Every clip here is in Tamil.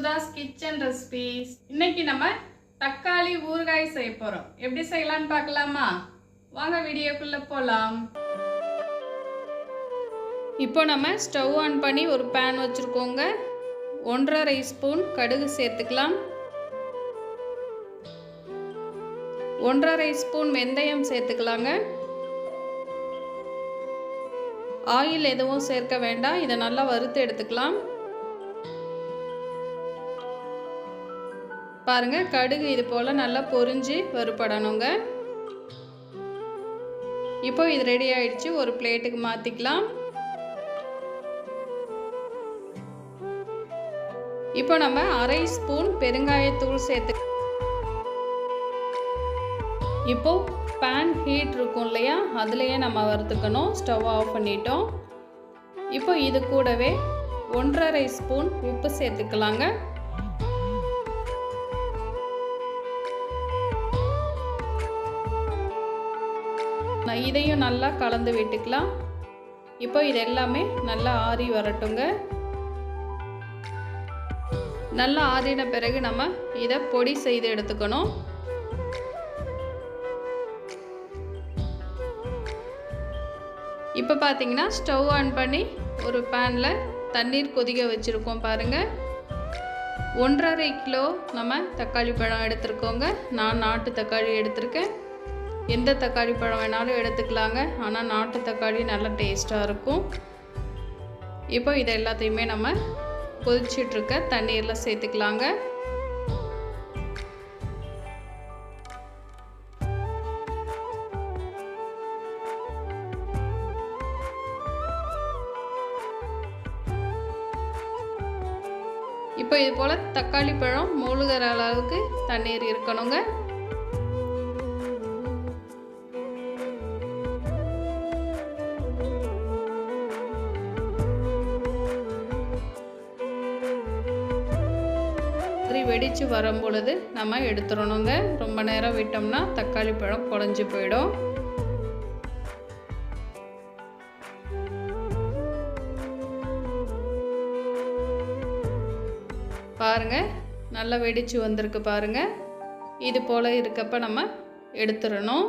சுதாஸ் கிச்சன் ரெசிபிஸ் இன்னைக்கு நம்ம தக்காளி ஊறுகாய் செய்ய போறோம். எப்படி செய்யலாம்னு பார்க்கலாமா? வாங்க வீடியோக்குள்ள போலாம். இப்போ நம்ம ஸ்டவ் ஆன் பண்ணி ஒரு பேன் வச்சுருக்கோங்க. ஒன்றரை ஸ்பூன் கடுகு சேர்த்துக்கலாம். ஒன்றரை ஸ்பூன் வெந்தயம் சேர்த்துக்கலாங்க. ஆயில் எதுவும் சேர்க்க வேண்டாம். இதை நல்லா வறுத்து எடுத்துக்கலாம். பாருங்க கடுகு இது போல் நல்லா பொரிஞ்சு வறுபடணுங்க. இப்போ இது ரெடி ஆயிடுச்சு ஒரு பிளேட்டுக்கு மாற்றிக்கலாம் இப்போ நம்ம அரை ஸ்பூன் பெருங்காயத்தூள் சேர்த்து இப்போ பேன் ஹீட் இருக்கும் இல்லையா அதுலேயே நம்ம வறுத்துக்கணும் ஸ்டவ் ஆஃப் பண்ணிட்டோம். இப்போ இது கூடவே ஒன்றரை ஸ்பூன் உப்பு சேர்த்துக்கலாங்க. நான் இதையும் நல்லா கலந்து விட்டுக்கலாம். இப்போ இது எல்லாமே நல்லா ஆறி வரட்டுங்க. நல்லா ஆறின பிறகு நம்ம இதை பொடி செய்து எடுத்துக்கணும். இப்போ பார்த்தீங்கன்னா ஸ்டவ் ஆன் பண்ணி ஒரு பேனில் தண்ணீர் கொதிக்க வச்சுருக்கோம் பாருங்கள் ஒன்றரை கிலோ நம்ம தக்காளி பழம் எடுத்துருக்கோங்க. நான் நாட்டு தக்காளி எடுத்திருக்கேன். எந்த தக்காளி பழம் வேணாலும் எடுத்துக்கலாங்க. ஆனால் நாட்டு தக்காளி நல்லா டேஸ்ட்டாக இருக்கும். இப்போ இதை எல்லாத்தையுமே நம்ம கொதிச்சிட்ருக்க தண்ணீரில் சேர்த்துக்கலாங்க. இப்போ இது போல் தக்காளி பழம் மூழ்கிற அளவுக்கு தண்ணீர் இருக்கணுங்க. வரும் பொழுது நம்ம எடுத்துடணுங்க. ரொம்ப நேரம் விட்டோம்னா தக்காளி பழம் குழஞ்சி போயிடும். பாருங்க நல்லா வெடிச்சு வந்திருக்கு பாருங்க. இது போல் இருக்கப்ப நம்ம எடுத்துடணும்.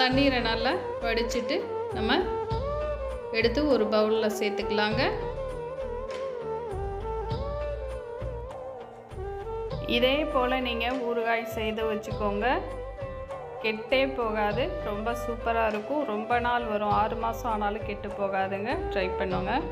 தண்ணீரை நல்லா வடிச்சிட்டு நம்ம எடுத்து ஒரு பவுலில் சேர்த்துக்கலாங்க. இதே போல் நீங்கள் ஊறுகாய் செய்து வச்சுக்கோங்க. கெட்டே போகாது ரொம்ப சூப்பராக இருக்கும். ரொம்ப நாள் வரும். ஆறு மாதம் ஆனாலும் கெட்டு போகாதுங்க. ட்ரை பண்ணுங்கள்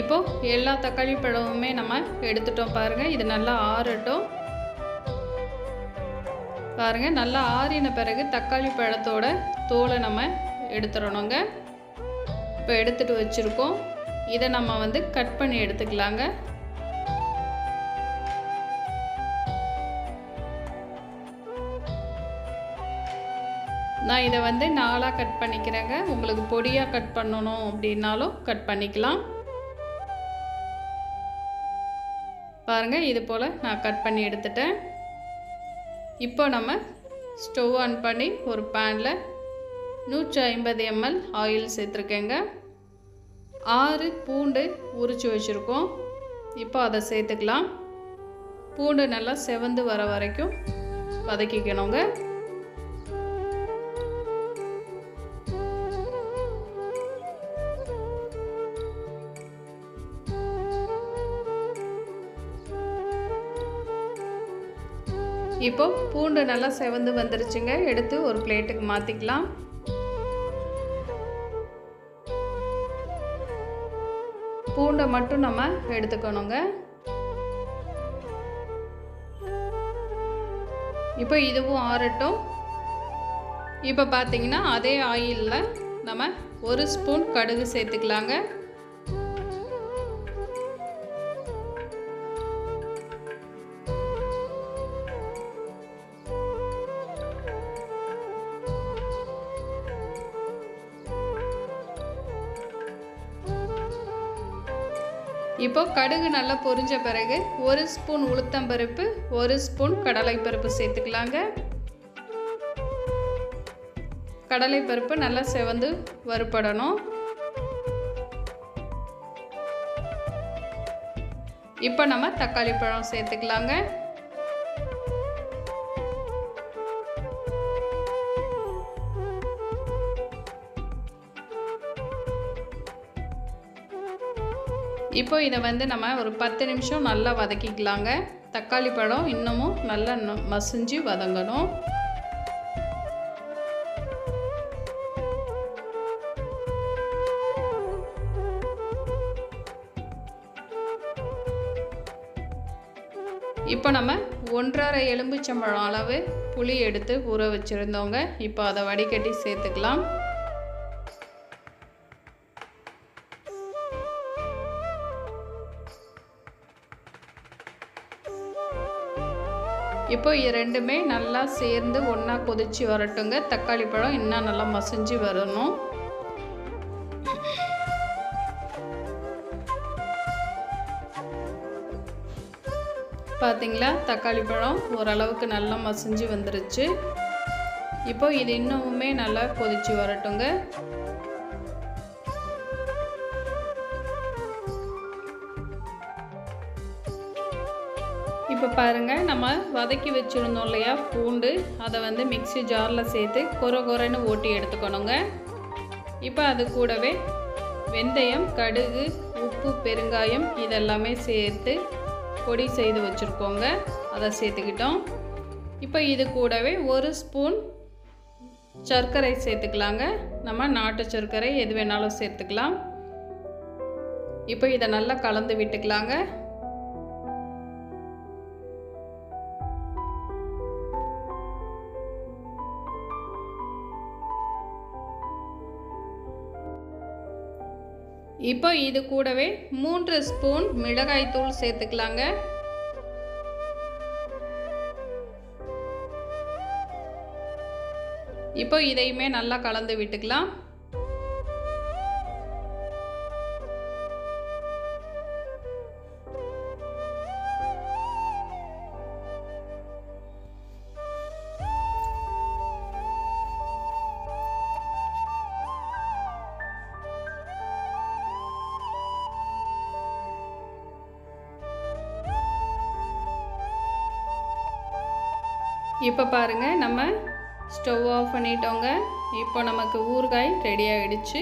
இப்போது எல்லா தக்காளி பழமுமே நம்ம எடுத்துட்டோம் பாருங்கள் இது நல்லா ஆறட்டும். பாருங்கள் நல்லா ஆறின பிறகு தக்காளி பழத்தோட தோலை நம்ம எடுத்துடணுங்க. இப்போ எடுத்துகிட்டு வச்சுருக்கோம். இதை நம்ம வந்து கட் பண்ணி எடுத்துக்கலாங்க. நான் இதை வந்து நாலாக கட் பண்ணிக்கிறேங்க. உங்களுக்கு பொடியாக கட் பண்ணணும் அப்படின்னாலும் கட் பண்ணிக்கலாம். பாருங்கள் இது போல் நான் கட் பண்ணி எடுத்துட்டேன். இப்போ நம்ம ஸ்டவ் ஆன் பண்ணி ஒரு பேனில் நூற்றி ஐம்பது எம்எல் ஆயில் சேர்த்துருக்கேங்க. ஆறு பூண்டு உரித்து வச்சுருக்கோம். இப்போ அதை சேர்த்துக்கலாம். பூண்டு நல்லா செவந்து வர வரைக்கும் வதக்கிக்கணுங்க. இப்போ பூண்டு நல்லா செவந்து வந்துருச்சுங்க. எடுத்து ஒரு பிளேட்டுக்கு மாற்றிக்கலாம் பூண்டை மட்டும் நம்ம எடுத்துக்கணுங்க. இப்போ இதுவும் ஆறட்டும். இப்போ பார்த்தீங்கன்னா அதே ஆயிலில் நம்ம ஒரு ஸ்பூன் கடுகு சேர்த்துக்கலாங்க. இப்போ கடுகு நல்லா பொரிஞ்ச பிறகு ஒரு ஸ்பூன் உளுத்தம்பருப்பு ஒரு ஸ்பூன் கடலைப்பருப்பு சேர்த்துக்கலாங்க. கடலைப்பருப்பு நல்லா செவந்து வறுபடணும். இப்போ நம்ம தக்காளி பழம் சேர்த்துக்கலாங்க. இப்போ இதை வந்து நம்ம ஒரு பத்து நிமிஷம் நல்லா வதக்கிக்கலாங்க. தக்காளி பழம் இன்னமும் நல்லா மசிஞ்சு வதங்கணும். இப்போ நம்ம ஒன்றரை எலும்புச்சம்பழம் அளவு புளி எடுத்து ஊற வச்சுருந்தோங்க. இப்போ அதை வடிகட்டி சேர்த்துக்கலாம். இப்போ இது ரெண்டுமே நல்லா சேர்ந்து ஒன்றா கொதிச்சு வரட்டுங்க. தக்காளி பழம் இன்னும் நல்லா மசிஞ்சு வரணும். பார்த்தீங்களா தக்காளி பழம் ஓரளவுக்கு நல்லா மசிஞ்சு வந்துருச்சு. இப்போ இது இன்னமுமே நல்லா கொதிச்சு வரட்டுங்க. இப்போ பாருங்கள் நம்ம வதக்கி வச்சுருந்தோம் இல்லையா பூண்டு. அதை வந்து மிக்சி ஜாரில் சேர்த்து கொர கொரன்னு ஓட்டி எடுத்துக்கணுங்க. இப்போ அது கூடவே வெந்தயம் கடுகு உப்பு பெருங்காயம் இதெல்லாமே சேர்த்து பொடி செய்து வச்சுருக்கோங்க. அதை சேர்த்துக்கிட்டோம். இப்போ இது கூடவே ஒரு ஸ்பூன் சர்க்கரை சேர்த்துக்கலாங்க. நம்ம நாட்டு சர்க்கரை எது வேணாலும் சேர்த்துக்கலாம். இப்போ இதை நல்லா கலந்து விட்டுக்கலாங்க. இப்போ இது கூடவே மூன்று ஸ்பூன் மிளகாய் தூள் சேர்த்துக்கலாங்க. இப்போ இதையுமே நல்லா கலந்து விட்டுக்கலாம். இப்போ பாருங்கள் நம்ம ஸ்டவ் ஆஃப் பண்ணிட்டோங்க. இப்போ நமக்கு ஊறுகாய் ரெடி ஆகிடுச்சு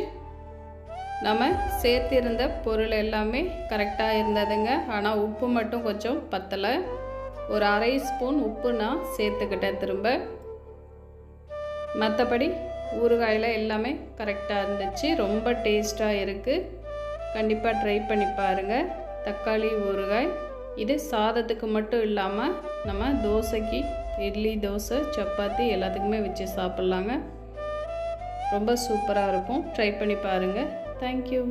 நம்ம சேர்த்திருந்த பொருள் எல்லாமே கரெக்டாக இருந்ததுங்க. ஆனால் உப்பு மட்டும் கொஞ்சம் பத்தலை. ஒரு அரை ஸ்பூன் உப்பு நான் சேர்த்துக்கிட்டேன் திரும்ப. மற்றபடி ஊறுகாயில் எல்லாமே கரெக்டாக இருந்துச்சு. ரொம்ப டேஸ்ட்டாக இருக்குது கண்டிப்பாக ட்ரை பண்ணி பாருங்கள் தக்காளி ஊறுகாய். இது சாதத்துக்கு மட்டும் இல்லாமல் நம்ம தோசைக்கு இட்லி தோசை சப்பாத்தி எல்லாத்துக்குமே வச்சு சாப்பிட்லாங்க. ரொம்ப சூப்பராக இருக்கும். ட்ரை பண்ணி பாருங்கள் தேங்க்யூ